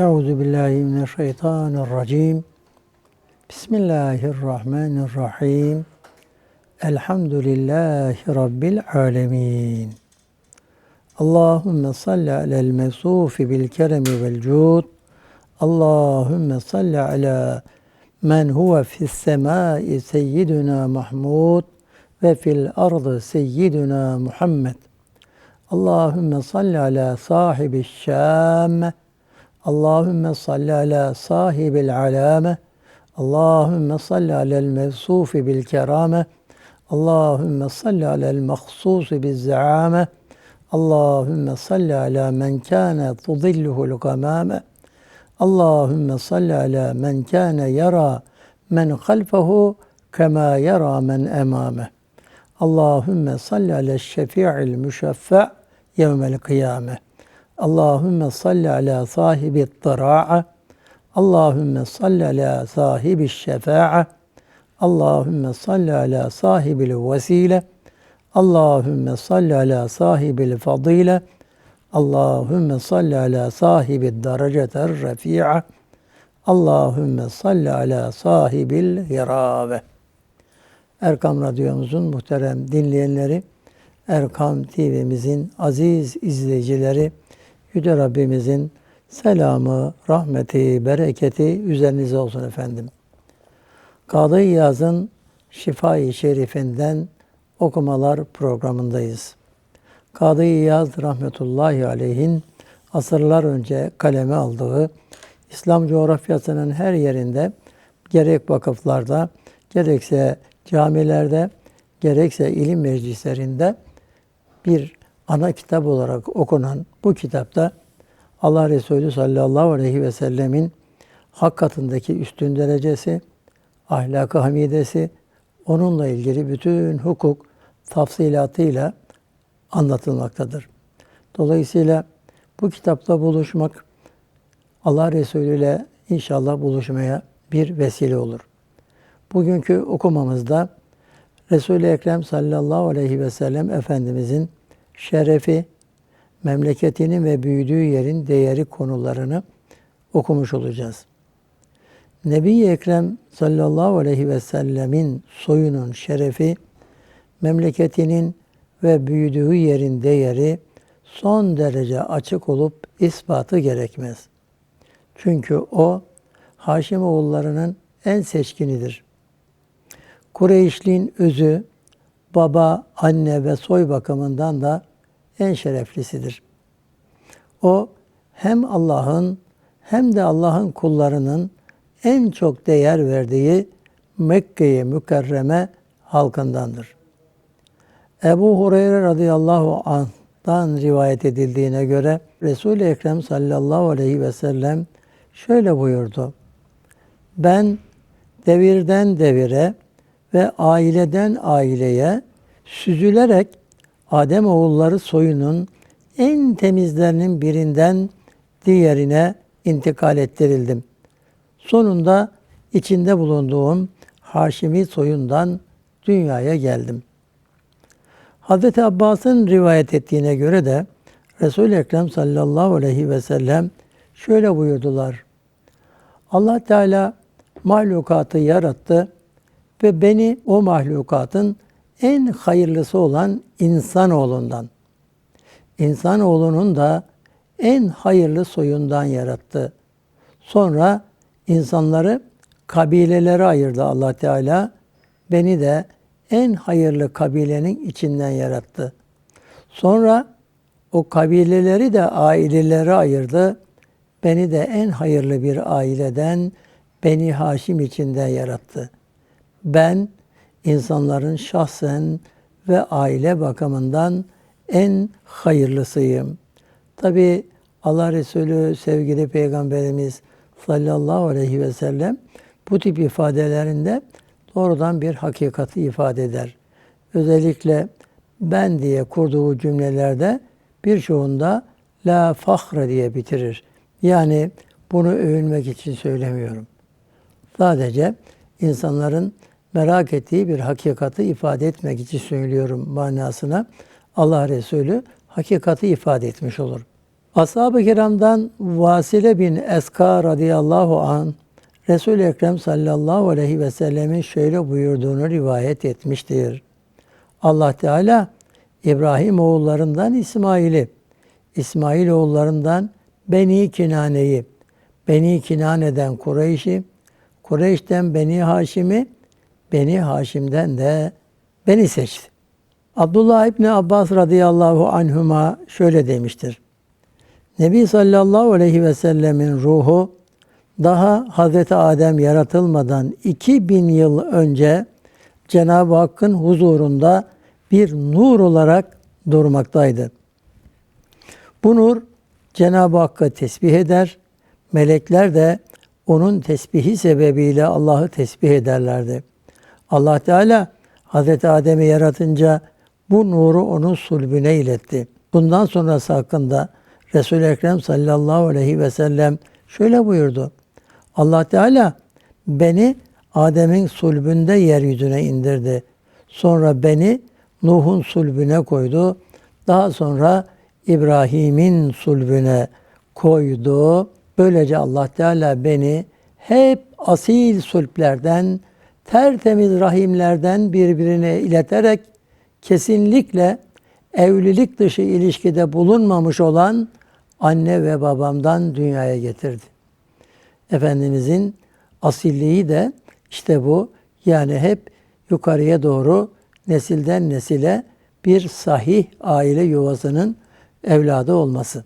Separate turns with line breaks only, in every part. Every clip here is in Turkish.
Euzu billahi mineşşeytanirracim. Bismillahirrahmanirrahim. Elhamdülillahi rabbil alamin. Allahümme salli alel mesufi bil keremi vel cud. Allahümme salli ala men huve fis semai seyyiduna Mahmud ve fil ardı seyyiduna Muhammed. Allahümme salli ala sahibi şâmme. Allahümme salli ala sahibil alame. Allahümme salli alel mevsufi bil kerame. Allahümme salli alel mahsusi bil zaame. Allahümme salli ala men kâne tudilluhul gamame. Allahümme salli ala men kâne yara men halfehu kema yara men emame. Allahümme salli ala şefi'il müşeffe' yevmel kıyame. Allahümme salli ala sahibi dıra'a. Allahümme salli ala sahibi şefa'a. Allahümme salli ala sahibil vesile. Allahümme salli ala sahibil fadile. Allahümme salli ala sahibi dereceter refi'a. Allahümme salli ala sahibil hirave. Erkam Radyomuzun muhterem dinleyenleri, Erkam TV'mizin aziz izleyicileri, Yüce Rabbimizin selamı, rahmeti, bereketi üzerinize olsun efendim. Kadı Yaz'ın Şifa-i Şerifinden okumalar programındayız. Kadı Yaz rahmetullahi aleyhin asırlar önce kaleme aldığı İslam coğrafyasının her yerinde gerek vakıflarda gerekse camilerde gerekse ilim meclislerinde bir ana kitap olarak okunan bu kitapta Allah Resulü sallallahu aleyhi ve sellemin hak katındaki üstün derecesi, ahlakı hamidesi, onunla ilgili bütün hukuk tafsilatıyla anlatılmaktadır. Dolayısıyla bu kitapta buluşmak Allah Resulü ile inşallah buluşmaya bir vesile olur. Bugünkü okumamızda Resul-i Ekrem sallallahu aleyhi ve sellem Efendimizin şerefi, memleketinin ve büyüdüğü yerin değeri konularını okumuş olacağız. Nebi Ekrem sallallahu aleyhi ve sellemin soyunun şerefi, memleketinin ve büyüdüğü yerin değeri son derece açık olup ispatı gerekmez. Çünkü o Haşim oğullarının en seçkinidir. Kureyşliğin özü, baba, anne ve soy bakımından da en şereflisidir. O hem Allah'ın hem de Allah'ın kullarının en çok değer verdiği Mekke'ye mükerreme halkındandır. Ebu Hureyre radıyallahu anh'tan rivayet edildiğine göre Resul-i Ekrem sallallahu aleyhi ve sellem şöyle buyurdu. Ben devirden devire ve aileden aileye süzülerek Adem oğulları soyunun en temizlerinin birinden diğerine intikal ettirildim. Sonunda içinde bulunduğum Haşimi soyundan dünyaya geldim. Hazreti Abbas'ın rivayet ettiğine göre de Resul-i Ekrem sallallahu aleyhi ve sellem şöyle buyurdular. Allah Teala mahlukatı yarattı ve beni o mahlukatın en hayırlısı olan insanoğlundan, insanoğlunun da en hayırlı soyundan yarattı. Sonra insanları kabilelere ayırdı Allah Teala. Beni de en hayırlı kabilenin içinden yarattı. Sonra o kabileleri de ailelere ayırdı. Beni de en hayırlı bir aileden, Beni Haşim içinden yarattı. Ben insanların şahsen ve aile bakımından en hayırlısıyım. Tabi Allah Resulü sevgili Peygamberimiz sallallahu aleyhi ve sellem bu tip ifadelerinde doğrudan bir hakikati ifade eder. Özellikle ben diye kurduğu cümlelerde birçoğunda la fahre diye bitirir. Yani bunu övünmek için söylemiyorum. Sadece insanların merak ettiği bir hakikati ifade etmek için söylüyorum manasına Allah Resulü hakikati ifade etmiş olur. Ashab-ı kiramdan Vasile bin Eska radıyallahu an Resul-i Ekrem sallallahu aleyhi ve sellemin şöyle buyurduğunu rivayet etmiştir. Allah Teala İbrahim oğullarından İsmail'i, İsmail oğullarından Beni Kinane'yi, Beni Kinane'den Kureyş'i, Kureyş'ten Beni Haşim'i, Beni Haşim'den de beni seçti. Abdullah İbni Abbas radıyallahu anhuma şöyle demiştir. Nebi sallallahu aleyhi ve sellemin ruhu daha Hazreti Adem yaratılmadan 2000 yıl önce Cenab-ı Hakk'ın huzurunda bir nur olarak durmaktaydı. Bu nur Cenab-ı Hakk'ı tesbih eder, melekler de onun tesbihi sebebiyle Allah'ı tesbih ederlerdi. Allah Teala Hazreti Adem'i yaratınca bu nuru onun sulbüne iletti. Bundan sonrası hakkında Resul-i Ekrem sallallahu aleyhi ve sellem şöyle buyurdu. Allah Teala beni Adem'in sulbünde yeryüzüne indirdi. Sonra beni Nuh'un sulbüne koydu. Daha sonra İbrahim'in sulbüne koydu. Böylece Allah Teala beni hep asil sulplerden, tertemiz rahimlerden birbirine ileterek kesinlikle evlilik dışı ilişkide bulunmamış olan anne ve babamdan dünyaya getirdi. Efendimizin asilliği de işte bu. Yani hep yukarıya doğru nesilden nesile bir sahih aile yuvasının evladı olması.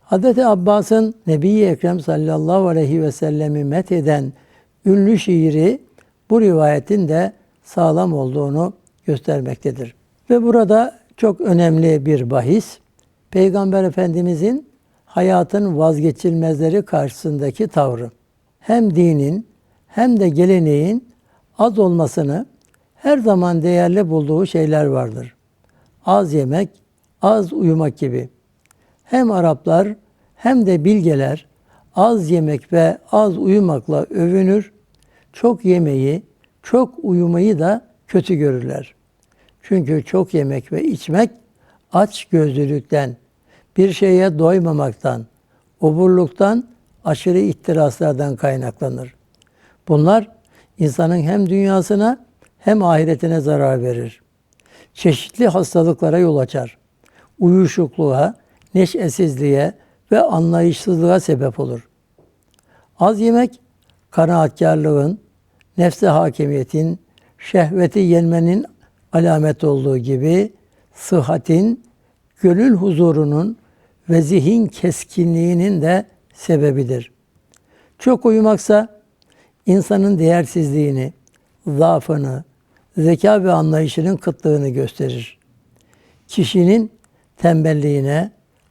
Hazreti Abbas'ın Nebi-i Ekrem sallallahu aleyhi ve sellemi metheden ünlü şiiri bu rivayetin de sağlam olduğunu göstermektedir. Ve burada çok önemli bir bahis, Peygamber Efendimizin hayatın vazgeçilmezleri karşısındaki tavrı. Hem dinin hem de geleneğin az olmasını her zaman değerli bulduğu şeyler vardır. Az yemek, az uyumak gibi. Hem Araplar hem de bilgeler az yemek ve az uyumakla övünür. Çok yemeyi, çok uyumayı da kötü görürler. Çünkü çok yemek ve içmek aç gözlülükten, bir şeye doymamaktan, oburluktan, aşırı ihtiraslardan kaynaklanır. Bunlar insanın hem dünyasına hem ahiretine zarar verir. Çeşitli hastalıklara yol açar. Uyuşukluğa, neşesizliğe ve anlayışsızlığa sebep olur. Az yemek, kanaatkarlığın, nefse hakimiyetin, şehveti yenmenin alamet olduğu gibi sıhhatin, gönül huzurunun ve zihin keskinliğinin de sebebidir. Çok uyumaksa insanın değersizliğini, zaafını, zeka ve anlayışının kıtlığını gösterir. Kişinin tembelliğine,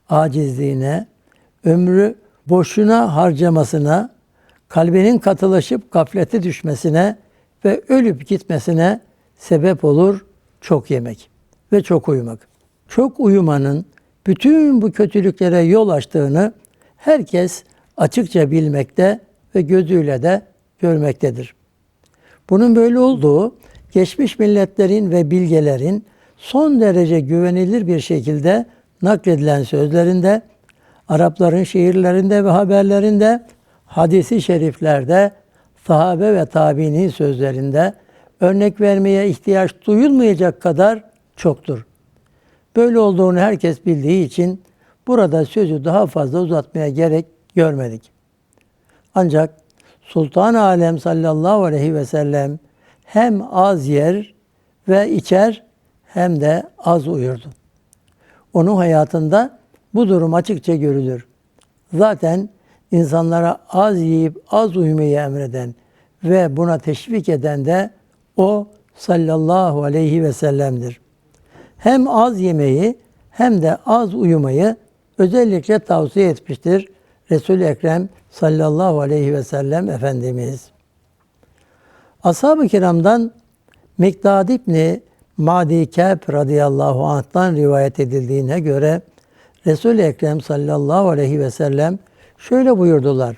acizliğine, ömrü boşuna harcamasına, kalbinin katılaşıp gaflete düşmesine ve ölüp gitmesine sebep olur çok yemek ve çok uyumak. Çok uyumanın bütün bu kötülüklere yol açtığını herkes açıkça bilmekte ve gözüyle de görmektedir. Bunun böyle olduğu geçmiş milletlerin ve bilgelerin son derece güvenilir bir şekilde nakledilen sözlerinde, Arapların şiirlerinde ve haberlerinde, hadisi şeriflerde, sahabe ve tabiinin sözlerinde örnek vermeye ihtiyaç duyulmayacak kadar çoktur. Böyle olduğunu herkes bildiği için burada sözü daha fazla uzatmaya gerek görmedik. Ancak Sultan Alem sallallahu aleyhi ve sellem hem az yer ve içer hem de az uyurdu. Onun hayatında bu durum açıkça görülür. Zaten insanlara az yiyip az uyumayı emreden ve buna teşvik eden de o sallallahu aleyhi ve sellem'dir. Hem az yemeyi hem de az uyumayı özellikle tavsiye etmiştir Resul-i Ekrem sallallahu aleyhi ve sellem Efendimiz. Ashab-ı kiramdan Mikdad İbni Madi Kâb radıyallahu anh'tan rivayet edildiğine göre Resul-i Ekrem sallallahu aleyhi ve sellem şöyle buyurdular.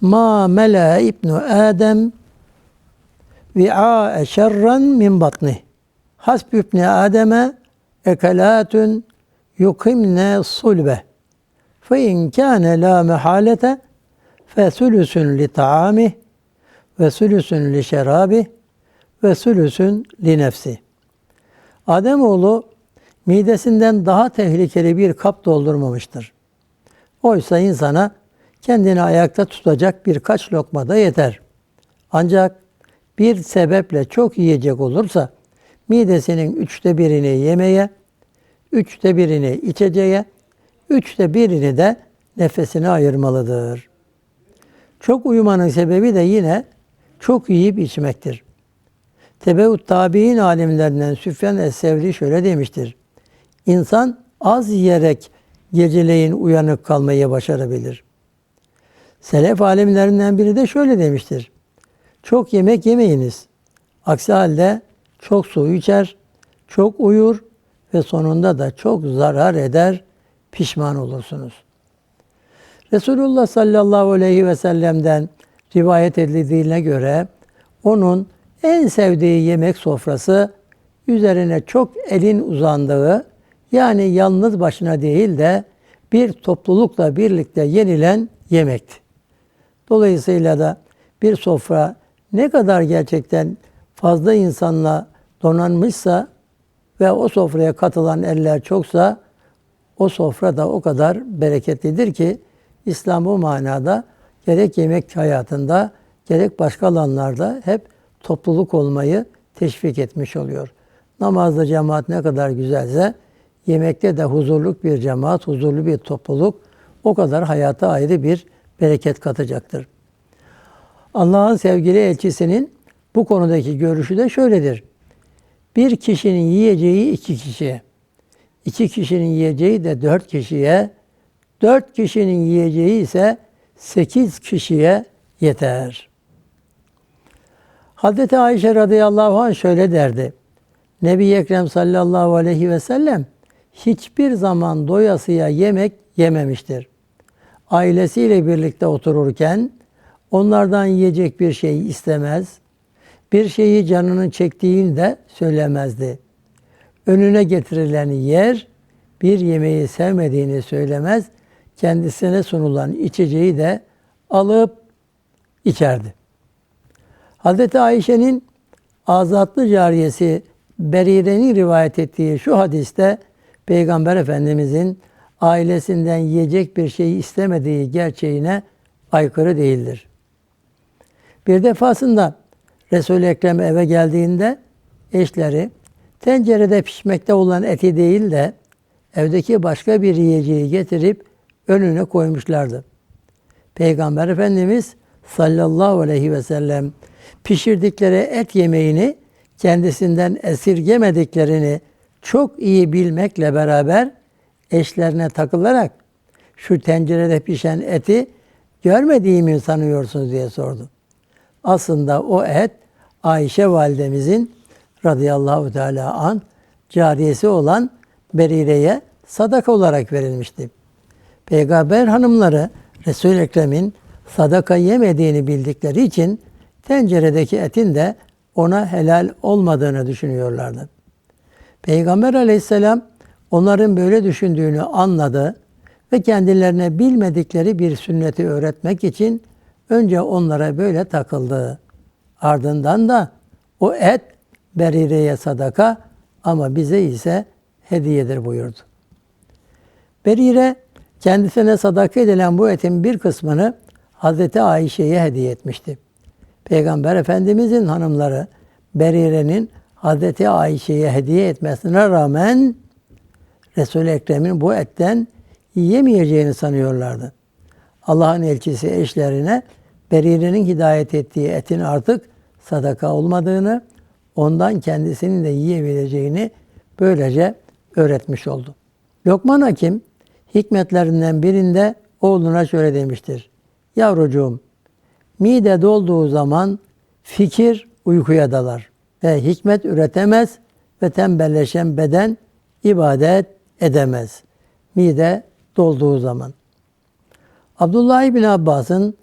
Ma mela ibnu Adem vi'a şerran min batnih. Hasb ibni Adem'e ekalatun yukimne sulbe fe in kâne la mehalete fe sülüsün li taamih ve sülüsün li şerabi ve sülüsün li nefsi. Ademoğlu midesinden daha tehlikeli bir kap doldurmamıştır. Oysa insana kendini ayakta tutacak birkaç lokma da yeter. Ancak bir sebeple çok yiyecek olursa midesinin üçte birini yemeye, üçte birini içeceğe, üçte birini de nefesine ayırmalıdır. Çok uyumanın sebebi de yine çok yiyip içmektir. Tebeut tabi'in alimlerinden Süfyan Es-Sevri şöyle demiştir. İnsan az yiyerek geceleyin uyanık kalmayı başarabilir. Selef alimlerinden biri de şöyle demiştir. Çok yemek yemeyiniz. Aksi halde çok su içer, çok uyur ve sonunda da çok zarar eder, pişman olursunuz. Resulullah sallallahu aleyhi ve sellem'den rivayet edildiğine göre onun en sevdiği yemek sofrası üzerine çok elin uzandığı yani yalnız başına değil de bir toplulukla birlikte yenilen yemekti. Dolayısıyla da bir sofra ne kadar gerçekten fazla insanla donanmışsa ve o sofraya katılan eller çoksa o sofra da o kadar bereketlidir ki İslam bu manada gerek yemek hayatında gerek başka alanlarda hep topluluk olmayı teşvik etmiş oluyor. Namazda cemaat ne kadar güzelse yemekte de huzurluk bir cemaat, huzurlu bir topluluk o kadar hayata ayrı bir bereket katacaktır. Allah'ın sevgili elçisinin bu konudaki görüşü de şöyledir. Bir kişinin yiyeceği iki kişiye, iki kişinin yiyeceği de dört kişiye, dört kişinin yiyeceği ise sekiz kişiye yeter. Hazreti Ayşe radıyallahu anh şöyle derdi. Nebi Ekrem sallallahu aleyhi ve sellem hiçbir zaman doyasıya yemek yememiştir. Ailesiyle birlikte otururken onlardan yiyecek bir şey istemez, bir şeyi canının çektiğini de söylemezdi. Önüne getirileni yer, bir yemeği sevmediğini söylemez, kendisine sunulan içeceği de alıp içerdi. Hazreti Ayşe'nin azatlı cariyesi Berire'nin rivayet ettiği şu hadiste Peygamber Efendimizin ailesinden yiyecek bir şey istemediği gerçeğine aykırı değildir. Bir defasında Resul-i Ekrem eve geldiğinde eşleri tencerede pişmekte olan eti değil de evdeki başka bir yiyeceği getirip önüne koymuşlardı. Peygamber Efendimiz sallallahu aleyhi ve sellem pişirdikleri et yemeğini kendisinden esirgemediklerini çok iyi bilmekle beraber eşlerine takılarak şu tencerede pişen eti görmediğimi sanıyorsunuz diye sordu. Aslında o et Ayşe validemizin radıyallahu teala an cariyesi olan Berire'ye sadaka olarak verilmişti. Peygamber hanımları Resul-i Ekrem'in sadaka yemediğini bildikleri için tenceredeki etin de ona helal olmadığını düşünüyorlardı. Peygamber aleyhisselam onların böyle düşündüğünü anladı ve kendilerine bilmedikleri bir sünneti öğretmek için önce onlara böyle takıldı. Ardından da o et Berire'ye sadaka ama bize ise hediyedir buyurdu. Berire kendisine sadaka edilen bu etin bir kısmını Hazreti Ayşe'ye hediye etmişti. Peygamber Efendimizin hanımları Berire'nin Hazreti Ayşe'ye hediye etmesine rağmen Resul-i Ekrem'in bu etten yiyemeyeceğini sanıyorlardı. Allah'ın elçisi eşlerine Berire'nin hidayet ettiği etin artık sadaka olmadığını, ondan kendisinin de yiyebileceğini böylece öğretmiş oldu. Lokman Hakim hikmetlerinden birinde oğluna şöyle demiştir. Yavrucuğum, mide dolduğu zaman fikir uykuya dalar ve hikmet üretemez ve tembelleşen beden ibadet edemez. Mide dolduğu zaman. Abdullah bin Abbas'ın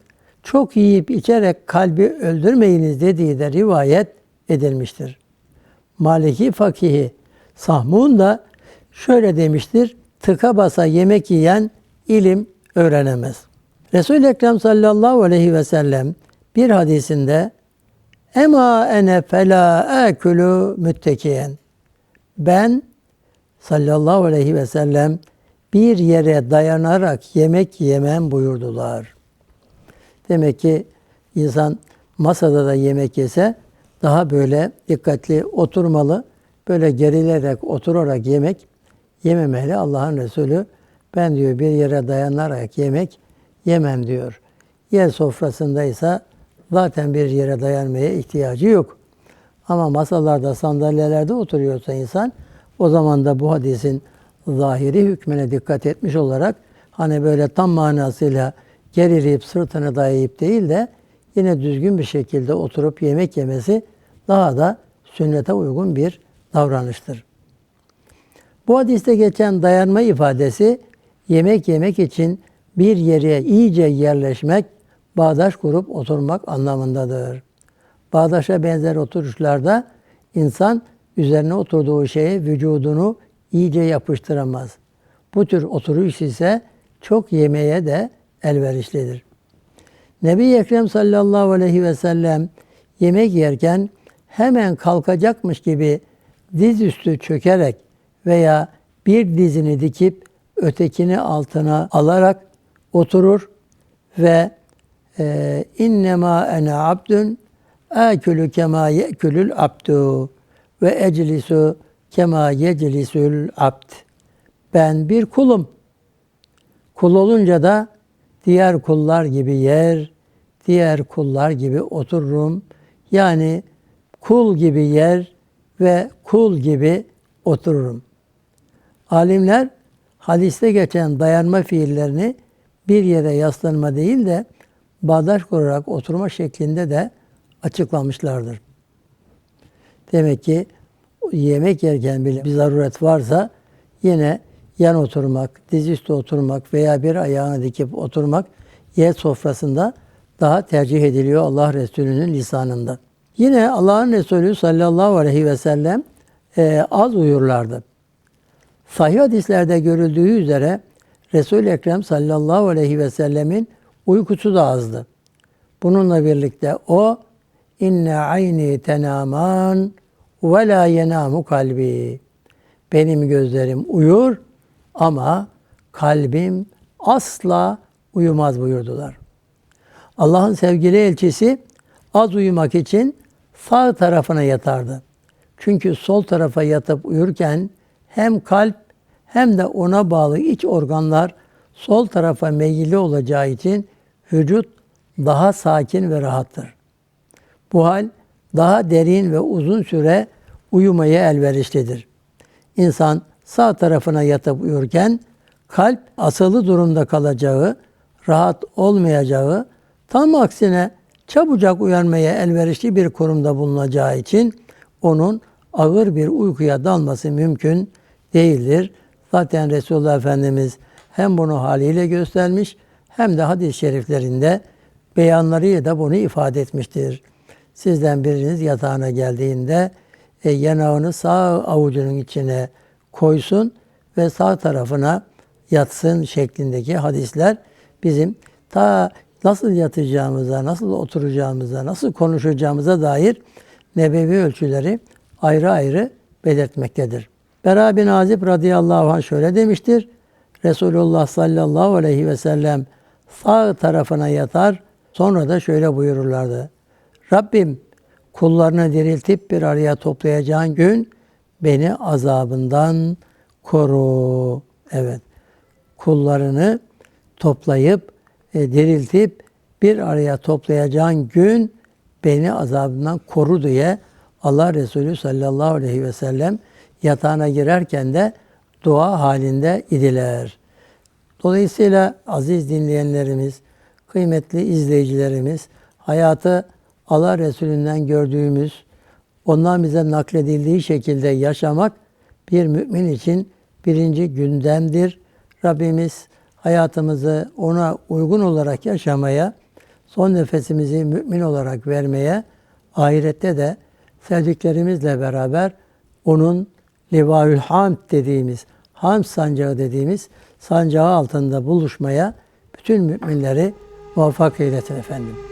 çok yiyip içerek kalbi öldürmeyiniz dediği de rivayet edilmiştir. Maliki fakihi Sahmun da şöyle demiştir. tıka basa yemek yiyen ilim öğrenemez. Resul-i Ekrem sallallahu aleyhi ve sellem bir hadisinde Ema ene fela ekülü müttekiyen. Ben sallallahu aleyhi ve sellem bir yere dayanarak yemek yemem buyurdular. Demek ki insan masada da yemek yese daha böyle dikkatli oturmalı. Böyle gerilerek oturarak yemek yememeli. Allah'ın Resulü ben diyor bir yere dayanarak yemek yemem diyor. Yer sofrasındaysa zaten bir yere dayanmaya ihtiyacı yok. Ama masalarda, sandalyelerde oturuyorsa insan o zaman da bu hadisin zahiri hükmüne dikkat etmiş olarak hani böyle tam manasıyla gerileyip sırtını dayayıp değil de yine düzgün bir şekilde oturup yemek yemesi daha da sünnete uygun bir davranıştır. Bu hadiste geçen dayanma ifadesi yemek yemek için bir yere iyice yerleşmek, bağdaş kurup oturmak anlamındadır. Bağdaşa benzer oturuşlarda insan üzerine oturduğu şeye vücudunu iyice yapıştıramaz. Bu tür oturuş ise çok yemeye de elverişlidir. Nebi Ekrem sallallahu aleyhi ve sellem yemek yerken hemen kalkacakmış gibi dizüstü çökerek veya bir dizini dikip ötekini altına alarak oturur ve e, innema ene abdün akülü kema ye'külül abdu ve eclisu kema yeclisül abd. Ben bir kulum. Kul olunca da diğer kullar gibi yer, diğer kullar gibi otururum. Yani kul gibi yer ve kul gibi otururum. Alimler hadiste geçen dayanma fiillerini bir yere yaslanma değil de bağdaş kurarak oturma şeklinde de açıklamışlardır. Demek ki yemek yerken bile bir zaruret varsa yine yan oturmak, dizüstü oturmak veya bir ayağını dikip oturmak yer sofrasında daha tercih ediliyor Allah Resulü'nün lisanında. Yine Allah'ın Resulü sallallahu aleyhi ve sellem e, az uyurlardı. Sahih hadislerde görüldüğü üzere Resul-i Ekrem sallallahu aleyhi ve sellemin uykusu da azdı. Bununla birlikte o inne ayni tenaman ve la yenamu kalbi. Benim gözlerim uyur ama kalbim asla uyumaz buyurdular. Allah'ın sevgili elçisi az uyumak için sağ tarafına yatardı. Çünkü sol tarafa yatıp uyurken hem kalp hem de ona bağlı iç organlar sol tarafa meyilli olacağı için vücut daha sakin ve rahattır. Bu hal daha derin ve uzun süre uyumaya elverişlidir. İnsan sağ tarafına yatıp uyurken kalp asılı durumda kalacağı, rahat olmayacağı, tam aksine çabucak uyanmaya elverişli bir konumda bulunacağı için onun ağır bir uykuya dalması mümkün değildir. Zaten Resulullah Efendimiz hem bunu haliyle göstermiş hem de hadis-i şeriflerinde beyanlarıyla da bunu ifade etmiştir. Sizden biriniz yatağına geldiğinde e, yanağını sağ avucunun içine koysun ve sağ tarafına yatsın şeklindeki hadisler bizim ta nasıl yatacağımıza, nasıl oturacağımıza, nasıl konuşacağımıza dair nebevi ölçüleri ayrı ayrı belirtmektedir. Bera bin Azib radıyallahu anh şöyle demiştir. Resulullah sallallahu aleyhi ve sellem sağ tarafına yatar, sonra da şöyle buyururlardı. Rabbim kullarını diriltip bir araya toplayacağın gün beni azabından koru. Evet. Kullarını toplayıp e, diriltip bir araya toplayacağın gün beni azabından koru diye Allah Resulü sallallahu aleyhi ve sellem yatağına girerken de dua halinde idiler. Dolayısıyla aziz dinleyenlerimiz, kıymetli izleyicilerimiz, hayatı Allah Resulü'nden gördüğümüz, ondan bize nakledildiği şekilde yaşamak bir mümin için birinci gündemdir. Rabbimiz hayatımızı ona uygun olarak yaşamaya, son nefesimizi mümin olarak vermeye, ahirette de sevdiklerimizle beraber onun Livaül Hamd dediğimiz Hamd sancağı dediğimiz sancağı altında buluşmaya bütün müminleri muvaffak eylesin efendim.